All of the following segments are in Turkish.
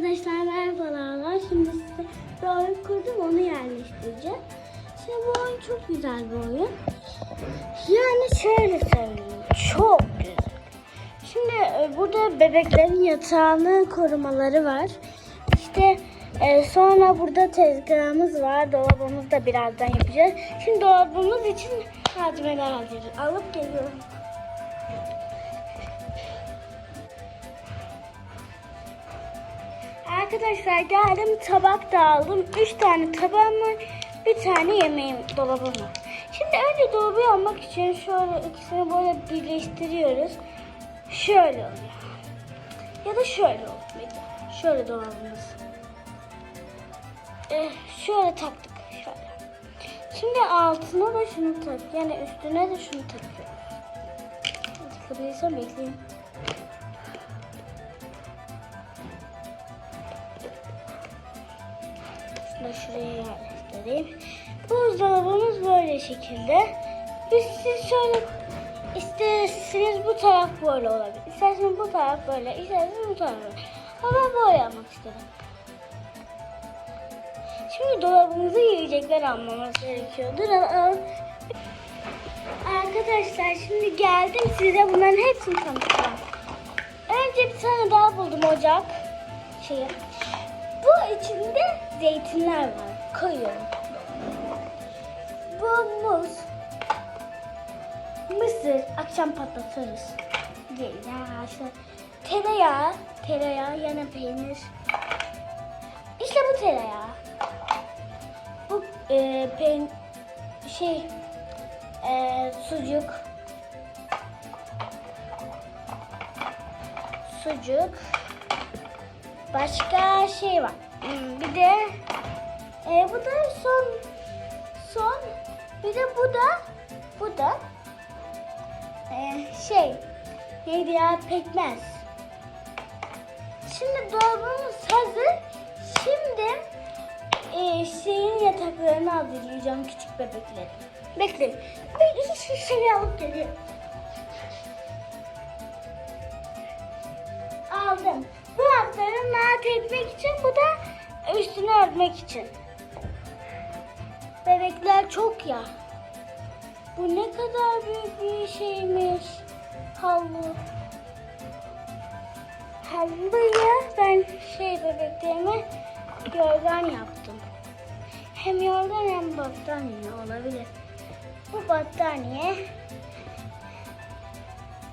Arkadaşlar merhabalar. Şimdi size bir oyun kurdum onu yerleştireceğim. Şimdi bu oyun çok güzel bir oyun. Yani şöyle söyleyeyim. Çok güzel. Şimdi e, burada bebeklerin yatağını korumaları var. İşte e, sonra burada tezgahımız var. Dolabımızı da birazdan yapacağız. Şimdi dolabımız için malzemeler. Alıp geliyorum. Arkadaşlar geldim tabak da aldım. Üç tane tabağım var. Bir tane yemeğim dolabım var. Şimdi önce dolabı almak için şöyle ikisini böyle birleştiriyoruz. Şöyle oluyor. Ya da şöyle oluyor. Şöyle dolabımız. Eh, şöyle taktık. Şöyle. Şimdi altına da şunu tak. Yani üstüne de şunu takıyoruz. Takabilirsem bekleyin. Şuraya yerleştireyim. Buzdolabımız böyle şekilde. Biz siz şöyle isterseniz bu taraf böyle olabilir. İsterseniz bu taraf böyle, isterseniz bu taraf böyle. Ama ben böyle yapmak istedim. Şimdi dolabımıza yiyecekler almamız gerekiyordur. Aa, Arkadaşlar şimdi geldim size bunların hepsini tanıtacağım. Önce bir tane daha buldum ocak. Şeyi. Bu içinde zeytinler var. Koyuyorum. Bu muz. Mısır. Akşam patlatırız. İşte. Tereyağı. Tereyağı yana peynir. İşte bu tereyağı. Bu e, peyn şey e, sucuk. Sucuk. Başka şey var. Bir de e, bu da son son bir de bu da bu da e, şey neydi ya pekmez. Şimdi dolabımız hazır. Şimdi e, şeyin yataklarını hazırlayacağım küçük bebeklerin. Bekleyin. Bir iki şişeyi alıp geliyorum. Aldım. Bu hatları rahat etmek için bu da üstünü örtmek için. Bebekler çok ya. Bu ne kadar büyük bir şeymiş. Havlu. Havluya ben şey bebeklerime yorgan yaptım. Hem yorgan hem battaniye olabilir. Bu battaniye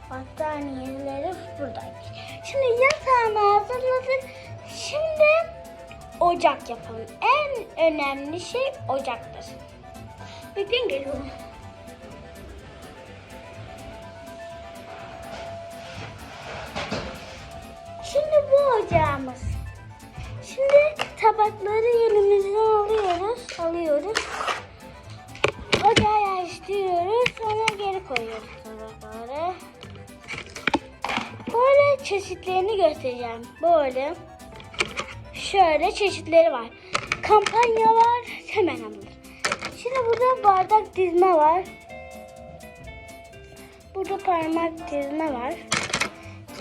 battaniyeleri buradaymış. Şimdi yatağını hazırladık. Şimdi ocak yapalım. En önemli şey ocaktır. Bekleyin geliyorum. Şimdi bu ocağımız. Şimdi tabakları elimizden alıyoruz. Alıyoruz. Ocağa yerleştiriyoruz. Sonra geri koyuyoruz tabakları. Böyle çeşitlerini göstereceğim. Böyle. Şöyle çeşitleri var. Kampanya var. Hemen alır. Şimdi burada bardak dizme var. Burada parmak dizme var.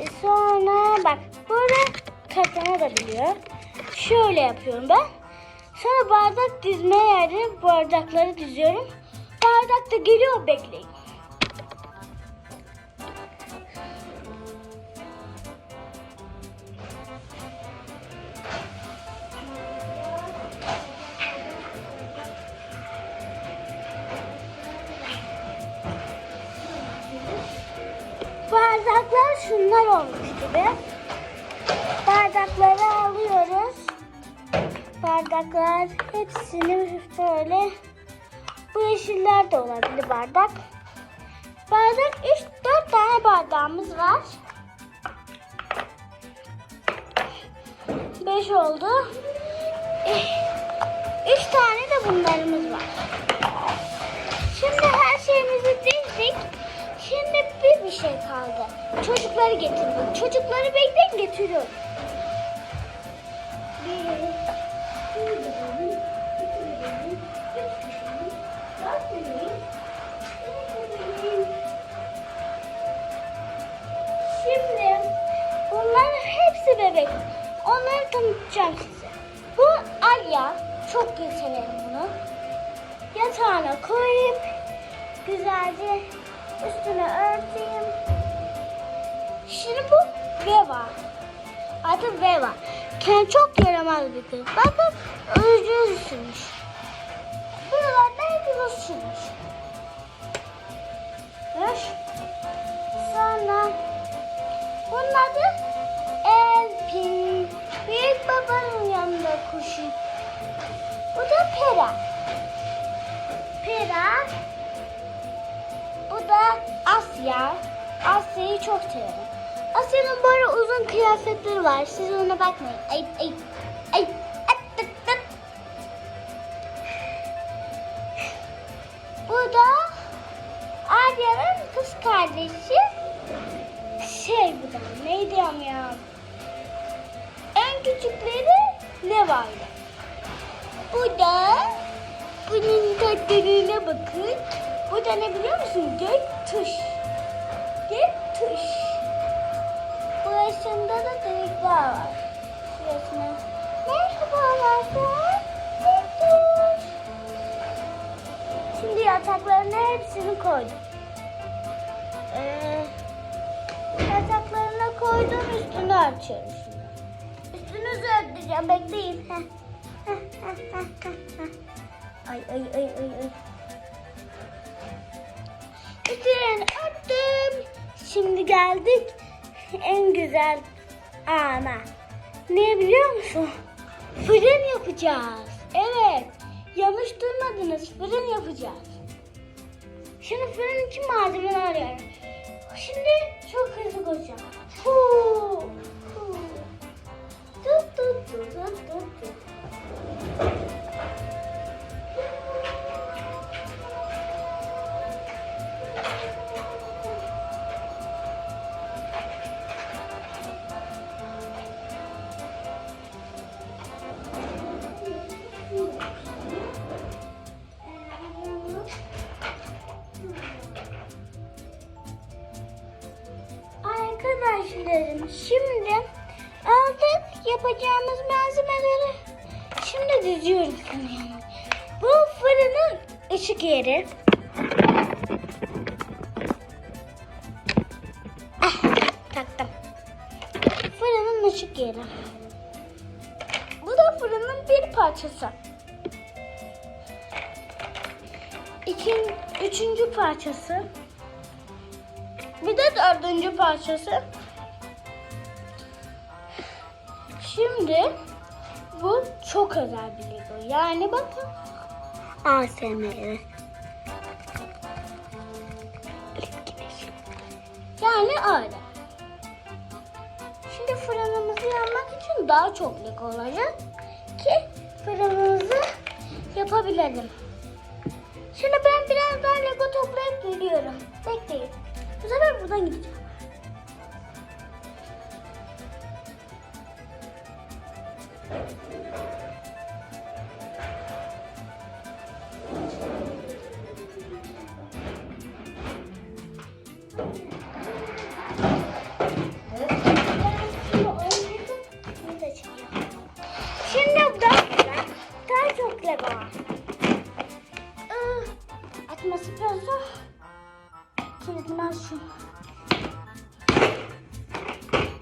E sonra bak böyle katlanabiliyor. Şöyle yapıyorum ben. Sonra bardak dizme yerine bardakları diziyorum. Bardak da geliyor bekleyin. Bardaklar şunlar olmuş gibi. Bardakları alıyoruz. Bardaklar hepsini böyle bu yeşiller de olabilir bardak. Bardak 3-4 tane bardağımız var. 5 oldu. 3 tane de bunlarımız var. Şimdi her şeyimizi Çocukları getirmek. Çocukları bekleyin getiriyorum. Şimdi bunların hepsi bebek. Onları tanıtacağım. size. Bu Alya. Çok severim bunu. Yatağına koyup güzelce üstüne örteyim. Şimdi bu Veva. Adı Veva. Kendi çok yaramaz bir kız. Bakın özgür sürmüş. Buralarda hep. Dur. Sonra bunun adı Elpin. Büyük babanın yanında kuşu. Bu da Pera. Pera. Bu da Asya. Asya'yı çok severim. Asya'nın böyle uzun kıyafetleri var. Siz ona bakmayın. Ay ay ay. Bu da Arya'nın kız kardeşi. Şey bu da neydi ya? En küçükleri ne var? Bu da bunun tatlılığına bakın. Bu da ne biliyor musun? Gök tuş. Burasında da delikler var. Şurasına. Gök tuş. Şimdi yataklarına hepsini koydum. Ee, yataklarına koydum üstünü açıyorum şimdi. Üstünüzü örteceğim bekleyin. Ay ay ay ay ay. Üstünü örttüm. Şimdi geldik en güzel ana. Ne biliyor musun? Fırın yapacağız. Evet. Yanlış duymadınız. Fırın yapacağız. Şimdi fırın için malzemeler arıyorum. Şimdi çok hızlı koşacağım. Arkadaşlarım şimdi aldık yapacağımız malzemeleri. Şimdi diziyoruz fırına. Bu fırının ışık yeri. Ah, taktım. Fırının ışık yeri. Bu da fırının bir parçası. İkin, üçüncü parçası. Bir de dördüncü parçası. Şimdi bu çok özel bir Lego. Yani bakın. ASMR. Yani öyle. Şimdi fırınımızı yanmak için daha çok Lego olacak ki fırınımızı yapabilelim. Şimdi ben biraz daha Lego toplayıp geliyorum. Bekleyin. Bu sefer buradan gideceğim. Şimdi burada daha çok Lego var. Aa, Atması biraz zor. Aç şunu.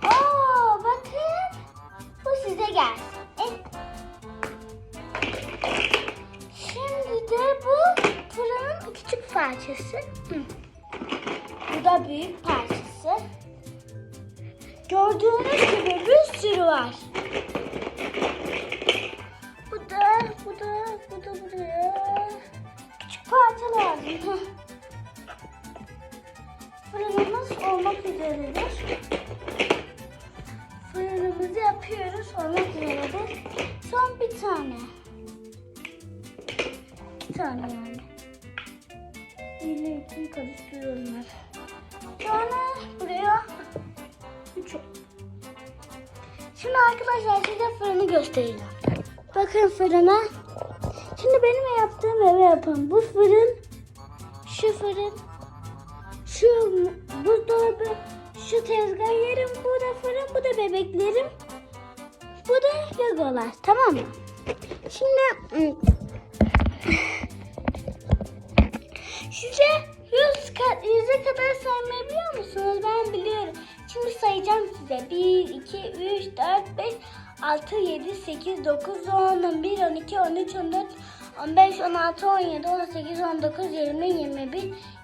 Oo, bakın. Bu size gelsin. Küçük parçası. Hı. Bu da büyük parçası. Gördüğünüz gibi bir sürü var. Bu da, bu da, bu da buraya. Küçük parça lazım. Fırınımız olmak üzeredir. Fırınımızı yapıyoruz olmak üzeredir. Son bir tane. İki tane karıştırıyorlar. Sonra buraya. Şimdi arkadaşlar size fırını göstereceğim. Bakın fırına. Şimdi benim yaptığım eve yapın. Bu fırın, şu fırın, şu buzdolabı, şu tezgah yerim, bu da fırın, bu da bebeklerim. Bu da Legolar tamam mı? Şimdi ım, size 100 ka- 100'e kadar saymayı biliyor musunuz? Ben biliyorum. Şimdi sayacağım size. 1, 2, 3, 4, 5, 6, 7, 8, 9, 10, 11, 12, 13, 14, 15, 16, 17, 18, 19, 20, 21,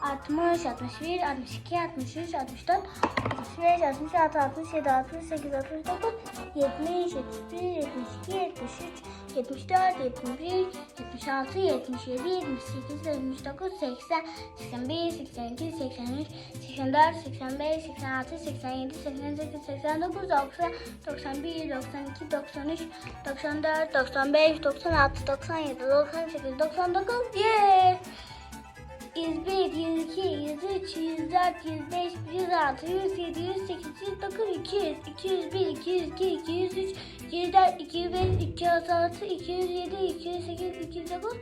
60, 61, 62, 63, 64, 65, 66, 67, 68, 69, 70, 71, 72, 73, 74, 71, 76, 77, 78, 79, 80, 81, 82, 83, 84, 85, 86, 87, 88, 89, 90, 91, 92, 93, 94, 95, 96, 97, 98, 99, yeah! 101, 102, 103, 104, 105, 106, 107, 108, 109, 200, 201, 202, 203, 204, 205, 206, 207, 208, 209,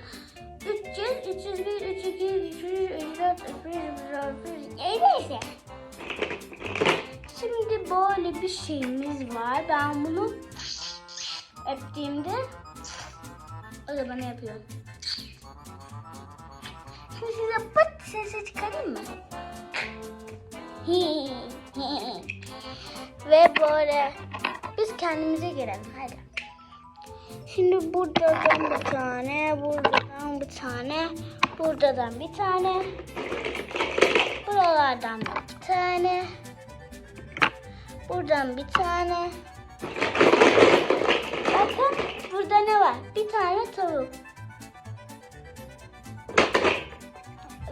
300, 301, 302, 303, 304, 305, Neyse. Şimdi böyle bir şeyimiz var. Ben bunu öptüğümde o da bana yapıyor. Şimdi size pıt sesi çıkarayım mı? Ve böyle biz kendimize gelelim hadi. Şimdi buradan bir tane, buradan bir tane, buradan bir tane, buralardan bir tane, buradan bir tane. Bakın burada ne var? Bir tane tavuk.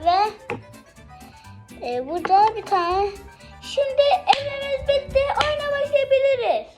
ve e, burada bir tane. Şimdi evimiz bitti. Oyuna başlayabiliriz.